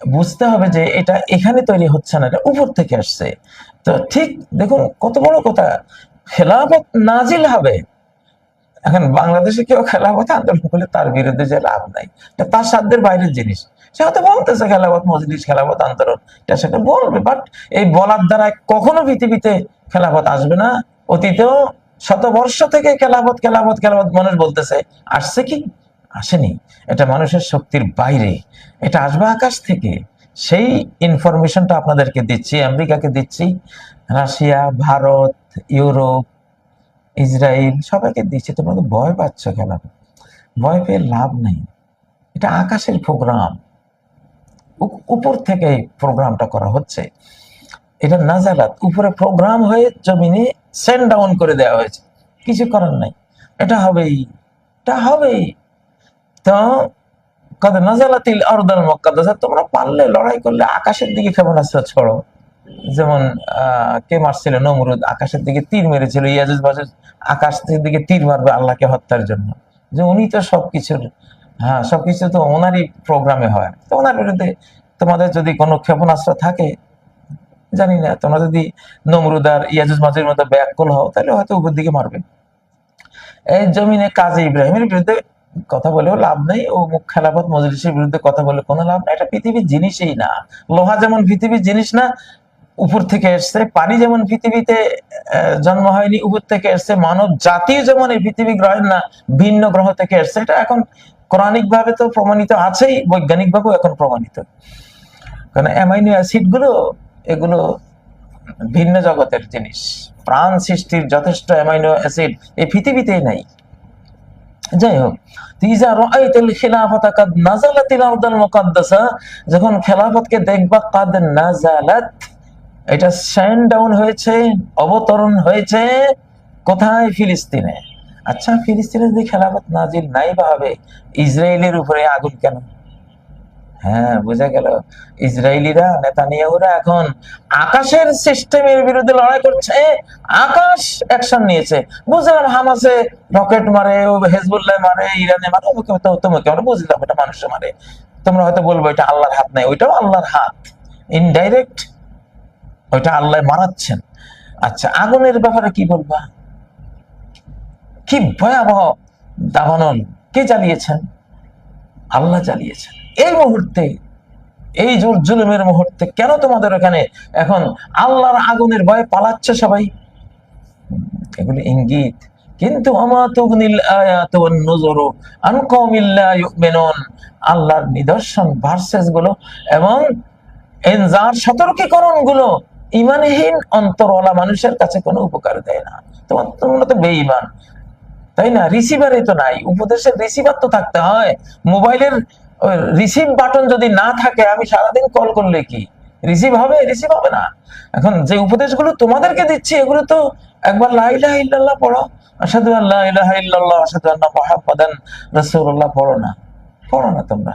বুঝতে হবে যে এটা এখানে তৈরি হচ্ছে না, এটা উপর থেকে আসছে। তো ঠিক দেখুন কত বড় কথা, খেলাফত নাজিল হবে। এখন বাংলাদেশে কেউ খেলাফত আন্দোলন করলে তার বিরুদ্ধে যে লাভ নাই। তার সাধ্যের বাইরের জিনিস। সে হয়তো বলতেছে খেলাফত মজলিস, খেলাফত আন্দোলন, এটা সেটা বলবে বাট এই বলার দ্বারা কখনো পৃথিবীতে খেলাফত আসবে না। অতীতেও শত বর্ষ থেকে খেলাফত খেলাফত খেলাফত মানুষ বলতেছে, আসছে কি? আসেনি। এটা মানুষের শক্তির বাইরে। এটা আসবে আকাশ থেকে। সেই ইনফরমেশনটা আপনাদেরকে দিচ্ছি, আমেরিকাকে দিচ্ছি, রাশিয়া, ভারত, ইউরোপ, ইসরায়েল, সবাইকে দিচ্ছি। তোমরা তো ভয় পাচ্ছ কেন? ভয় পেয়ে লাভ নেই। এটা আকাশের প্রোগ্রাম উপর থেকে প্রোগ্রামটা করা হচ্ছে। এটা নাজালাত উপরে প্রোগ্রাম হয়ে জমিনে সেন্ড ডাউন করে দেওয়া হয়েছে। কিছু করার নাই। এটা হবেই। এটা হবেই। তো কদ নাজালাতিল আরদাল মুকাদ্দাসা, তোমরা পারলে লড়াই করলে আকাশের দিকে ক্ষেপণাস্ত্র ছড়ো যেমন কে মারছিল? নমরুদ আকাশের দিকে তীর মেরেছিল, ইয়াজুজ বাজুজ আকাশের দিকে তীর মারবে আল্লাহকে হত্যার জন্য। যে উনি তো সবকিছুর হ্যাঁ সবকিছু তো ওনারই প্রোগ্রামে হয়। তো ওনার বিরুদ্ধে তোমাদের যদি কোনো ক্ষেপণাস্ত্র থাকে, জানি না, তোমরা যদি নমরুদ আর ইয়াজুজ মাজুর মতো ব্যাকুল হও, তাহলে হয়তো উপর দিকে মারবে। এই জমিনে কাজী ইব্রাহিমের বিরুদ্ধে কথা বলেও লাভ নেই ও মুখ খেলাফত মজলিসের বিরুদ্ধে কথা বলে কোনো লাভ নাই। এটা পৃথিবীর জিনিসই না। লোহা যেমন পৃথিবীর জিনিস না, উপর থেকে এসছে। পানি যেমন পৃথিবীতে জন্ম হয়নি, উপর থেকে এসছে। মানব জাতীয় যেমন এই পৃথিবী গ্রহের না, ভিন্ন গ্রহ থেকে এসছে। এটা এখন কোরআনিক ভাবে তো প্রমাণিত আছেই বৈজ্ঞানিক ভাবেও এখন প্রমাণিত। কারণ অ্যামাইনো অ্যাসিডগুলো এগুলো ভিন্ন জগতের জিনিস। প্রাণ সৃষ্টির যথেষ্ট অ্যামাইনো অ্যাসিড এই পৃথিবীতেই নাই। যাই হোক যখন খেলাফতকে দেখবা কাদ নাযালাত, এটা স্যান্ড ডাউন হয়েছে, অবতরণ হয়েছে কোথায়? ফিলিস্তিনে। আচ্ছা ফিলিস্তিনে যদি খেলাফত নাজিল নাই বা হবে, ইসরায়েলের উপরে আগুন কেন? হ্যাঁ বোঝা গেল। ইসরায়েলিরা, নেতানিয়াহুরা এখন আকাশের সিস্টেমের বিরুদ্ধে লড়াই করছে। আকাশ অ্যাকশন নিয়েছে। বুঝলাম হামাসে রকেট মারে, ও হেজবুল্লাহ মারে, ইরানে মারে অমুকে তোমাকে আমরা বুঝলাম এটা মানুষে মারে। তোমরা হয়তো বলব এটা আল্লাহর হাত নাই। ওইটাও আল্লাহর হাত। ইনডাইরেক্ট ওইটা আল্লাহ মারাচ্ছেন। আচ্ছা আগুনের ব্যাপারে কি বলবা? কি ভয়াবহ দাবানল? কে জ্বালিয়েছেন? আল্লাহ চালিয়েছেন এই মুহূর্তে, এই জোর জুলুমের মুহূর্তে কেন তোমাদের ওখানে এখন আল্লাহর আগুনের ভয়ে পালাচ্ছে সবাই? এগুলি ইঙ্গিত। কিন্তু আল্লাহর নিদর্শন ভার্সেসগুলো এবং এনজার সতর্কীকরণগুলো ইমানহীন অন্তরওয়ালা মানুষের কাছে কোনো উপকার দেয় না। তোমার তোমরা তো বেঈমান। তাই না? রিসিভারই তো নাই। উপদেশের রিসিভার তো থাকতে হয়। মোবাইলের রিসিভ বাটন যদি না থাকে, আমি সারাদিন কল করলে কি? রিসিভ হবে? রিসিভ হবে না। এখন যে উপদেশগুলো তোমাদেরকে দিচ্ছি, এগুলো তো একবার লাইলাহ ইল্লাল্লাহ পড়ো। আসাদু আল্লাহ ইলাহা ইল্লাল্লাহ আসাদু আন্না মুহাম্মাদান রাসূলুল্লাহ পড়ো না। পড়ো না তোমরা।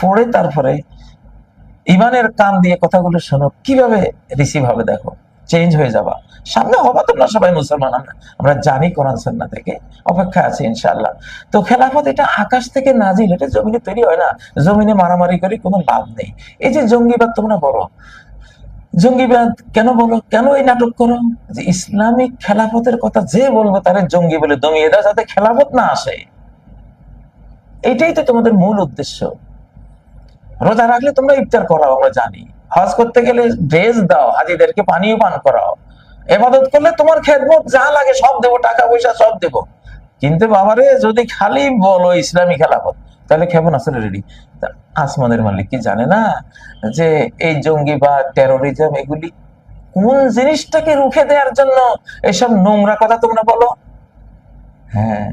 পড়ে তারপরে ইমানের কান দিয়ে কথাগুলো শোনো। কীভাবে রিসিভ হবে দেখো। চেঞ্জ হয়ে যাবা। সামনে হবা তোমরা সবাই মুসলমান, আমরা জানি কোরআন সন্না থেকে অপেক্ষা আছে ইনশাআল্লাহ। তো খেলাফত এটা আকাশ থেকে নাজিল, এটা জমিনে তৈরি হয় না। জমিনে মারামারি করে কোনো লাভ নেই। এই যে জঙ্গিবাদ তোমরা বলো, জঙ্গিবাদ কেন বলো, কেন এই নাটক করো? যে ইসলামিক খেলাফতের কথা যে বলব, তারে জঙ্গি বলে দমিয়ে দাও, যাতে খেলাফত না আসে। এটাই তো তোমাদের মূল উদ্দেশ্য। রোজা রাখলে তোমরা ইফতার করাও, আমরা জানি। হজ করতে গেলে ড্রেস দাও, হাজিদেরকে পানিও পান করাও। এবাদত করলে তোমার খেদমত যা লাগে সব দেবো, টাকা পয়সা সব দেবো। কিন্তু বাবারে, যদি খালি বলো ইসলামী খেলাফত, তাহলে আসলে রেডি আসমানের মালিক কি জানে না যে এই জঙ্গি বা টেরোরিজম এগুলি কোন জিনিসটাকে রুখে দেওয়ার জন্য এসব নোংরা কথা তোমরা বলো? হ্যাঁ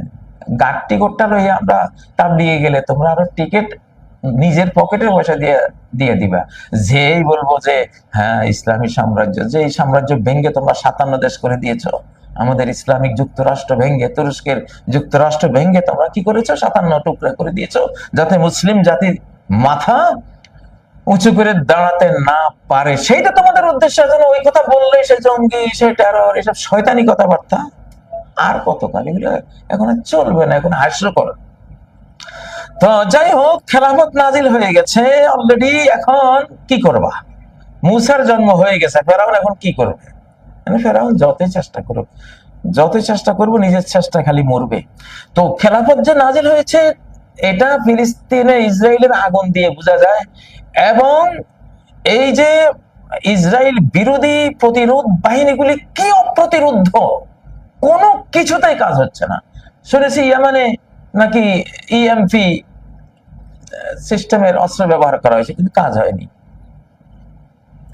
গাট্টি গোট্টা লইয়া আমরা তাপ দিয়ে গেলে তোমরা আরও টিকিট নিজের পকেটের পয়সা দিয়ে দিয়ে দিবা। যেই বলব যে হ্যাঁ ইসলামী সাম্রাজ্য যে এই সাম্রাজ্য ভেঙ্গে তোমরা সাতান্ন দেশ করে দিয়েছ, আমাদের ইসলামিক যুক্তরাষ্ট্র ভেঙ্গে, তুরস্কের যুক্তরাষ্ট্র ভেঙ্গে তোমরা কি করেছ? সাতান্ন টুকরা করে দিয়েছ, যাতে মুসলিম জাতির মাথা উঁচু করে দাঁড়াতে না পারে। সেইটা তোমাদের উদ্দেশ্য, যেন ওই কথা বললে সে জঙ্গি, সে টেরর এসব শয়তানি কথাবার্তা আর কতকাল? এগুলো এখন চলবে না, এখন হাস্যকর। তো যাই হোক, খেলাফত নাজিল হয়ে গেছে। অলরেডি এখন কি করবা? মুসার জন্ম হয়ে গেছে, ফেরাউন এখন কি করবে? মানে ফেরাউন যতই চেষ্টা করুক, যতই চেষ্টা করব নিজের চেষ্টা খালি মরবে। তো খেলাফত যে নাজিল হয়েছে, এটা ফিলিস্তিনে ইসরায়েলের আগুন দিয়ে বোঝা যায়। এবং এই যে ইসরায়েল বিরোধী প্রতিরোধ বাহিনীগুলি কি অপ্রতিরোধ? কোনো কিছুতেই কাজ হচ্ছে না। শুনেছি ইয়ামানে নাকি E ইএমপি সিস্টেমের অস্ত্র ব্যবহার করা হয়েছে, কিন্তু কাজ হয়নি।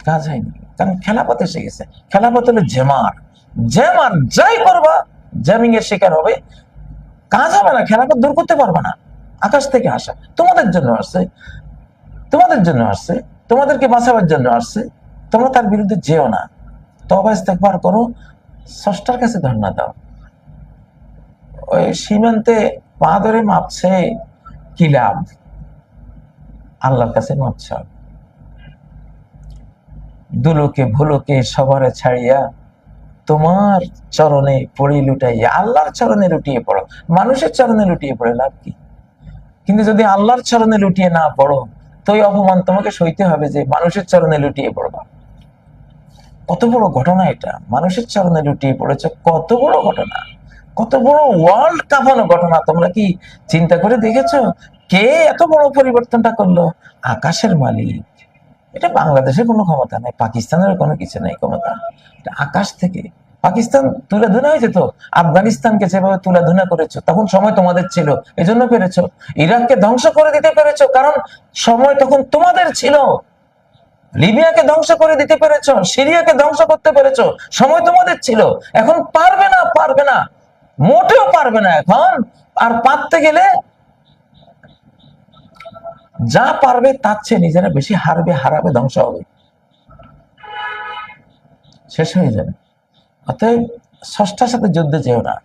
কাজ হয়নি। কারণ খেলাপথ এসে গেছে। খেলাপথ হলো জেমার জেমার যাই করবা, জ্যামিং এর শিকার হবে। কাজ হবে না, খেলাপথ দূর করতে পারবে না। আকাশ থেকে আসা। তোমাদের জন্য আসছে। তোমাদের জন্য আসছে। তোমাদেরকে বাঁচাবার জন্য আসছে। তোমরা তার বিরুদ্ধে যেও না। তবে ইস্তেকবার করো। ষষ্ঠার কাছে ধর্ণা দাও। ওই সীমান্তে পা ধরে মাপছে কি লাভ? আল্লাহর কাছে মাপছ দুলোকে ভুলোকে সবারে ছাড়িয়া তোমার চরণে পড়ি লুটাইয়া, আল্লাহর চরণে লুটিয়ে পড়ো। মানুষের চরণে লুটিয়ে পড়ে লাভ কি? কিন্তু যদি আল্লাহর চরণে লুটিয়ে না পড়ো, তো ওই অপমান তোমাকে সইতে হবে যে মানুষের চরণে লুটিয়ে পড়বা। কত বড় ঘটনা এটা। মানুষের চরণে লুটিয়ে পড়েছে, কত বড় ঘটনা। কত বড় ওয়ার্ল্ড কাঁপানো ঘটনা। তোমরা কি চিন্তা করে দেখেছ কে এত বড় পরিবর্তনটা করল? আকাশের মালিক। এটা বাংলাদেশের কোনো ক্ষমতা নাই, পাকিস্তানের কোনো কিছু নাই ক্ষমতা। আকাশ থেকে। পাকিস্তান তুলে ধুনা হয়েছে তো? আফগানিস্তানকে যেভাবে তুলে ধুনা করেছ, তখন সময় তোমাদের ছিল, এজন্য পেরেছ। ইরাককে ধ্বংস করে দিতে পেরেছ, কারণ সময় তখন তোমাদের ছিল। লিবিয়াকে ধ্বংস করে দিতে পেরেছ, সিরিয়াকে ধ্বংস করতে পেরেছ, সময় তোমাদের ছিল। এখন পারবে না পারবে না। মোটেও পারবে না এখন। আর পারতে গেলে যা পারবে তার চেয়ে নিজেরা বেশি হারবে, হারাবে, ধ্বংস হবে। শেষ হয়ে যাবে। অতএব ষষ্ঠার সাথে যুদ্ধে যেও না।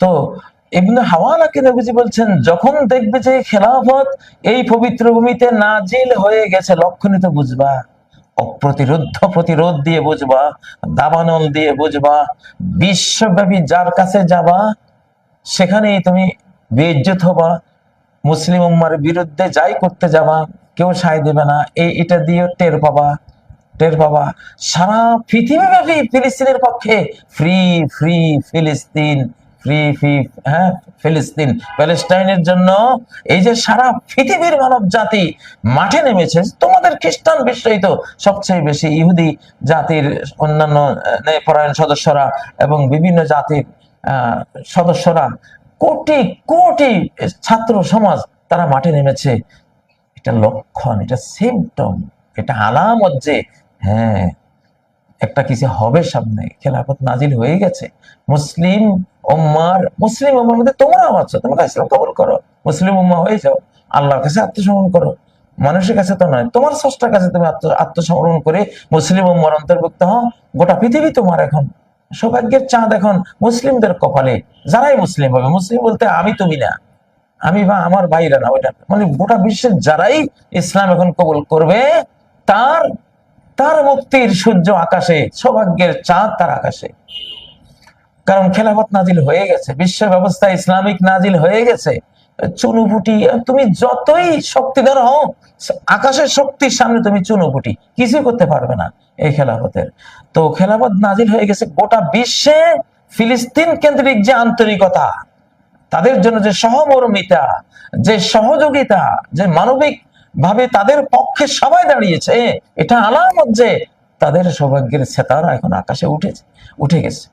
তো ইবনে হাওয়ালাকে নবীজি বলছেন, যখন দেখবে যে খেলাফত এই পবিত্র ভূমিতে নাজিল হয়ে গেছে লক্ষণিত বুঝবা, অপ্রতিরোধ প্রতিরোধ দিয়ে বুঝবা, দাবানল দিয়ে বুঝবা, বিশ্বব্যাপী যার কাছে যাবা, সেখানেই তুমি বেজ্জত হবা। মুসলিম উম্মার বিরুদ্ধে যাই করতে যাবা, কেউ সায় দেবে না এই এটা দিয়েও টের পাবা টের পাবা। সারা পৃথিবীব্যাপী ফিলিস্তিনের পক্ষে ফ্রি ফ্রি ফিলিস্তিন ফ্রি ফ্রি হ্যাঁ ফিলিস্তিন, প্যালেস্টাইনের জন্য এই যে সারা পৃথিবীর মানব জাতি মাঠে নেমেছে, তোমাদের খ্রিস্টান বিশ্বই তো সবচেয়ে বেশি ইহুদি জাতির অন্যান্য ন্যায়পরায়ণ সদস্যরা এবং বিভিন্ন জাতির সদস্যরা কোটি কোটি ছাত্র সমাজ তারা মাঠে নেমেছে। এটা লক্ষণ, এটা সিমটম এটা আলামত যে হ্যাঁ একটা কিছু হবে সামনে। খেলাফত নাজিল হয়ে গেছে। মুসলিম ওম্মার মুসলিম ওম্মার মধ্যে তোমরাও আছো, তোমরা ইসলাম কবল করো। মুসলিম উম্মা হয়ে যাও, আল্লাহর কাছে আত্মসমর্পণ করো। মানুষের কাছে তো নয়, তোমার স্রষ্টার কাছে তুমি আত্ম- আত্মসমর্পণ করে মুসলিম উম্মার অন্তর্ভুক্ত হও। গোটা পৃথিবী তোমার এখন। সৌভাগ্যের চাঁদ এখন মুসলিমদের কপালে। যারাই মুসলিম হবে, মুসলিম বলতে আমি তুমি না। আমি বা আমার ভাইরা না, ওইটা মানে গোটা বিশ্বের যারাই ইসলাম এখন কবল করবে, তার তার মুক্তির সূর্য আকাশে, সৌভাগ্যের চাঁদ তার আকাশে। কারণ খেলাফত নাজিল হয়ে গেছে, বিশ্ব ব্যবস্থা ইসলামিক নাজিল হয়ে গেছে। চুনুপুটি তুমি যতই শক্তিধর হও, আকাশের শক্তির সামনে তুমি চুনুপুটি, কিছুই করতে পারবে না এই খেলাফতের তো খেলাফত নাজিল হয়ে গেছে গোটা বিশ্বে ফিলিস্তিন কেন্দ্রিক যে আন্তরিকতা, তাদের জন্য যে সহমর্মিতা, যে সহযোগিতা, যে মানবিক ভাবে তাদের পক্ষে সবাই দাঁড়িয়েছে, এটা আলামত যে তাদের সৌভাগ্যের সেতারা এখন আকাশে উঠেছে, উঠে গেছে।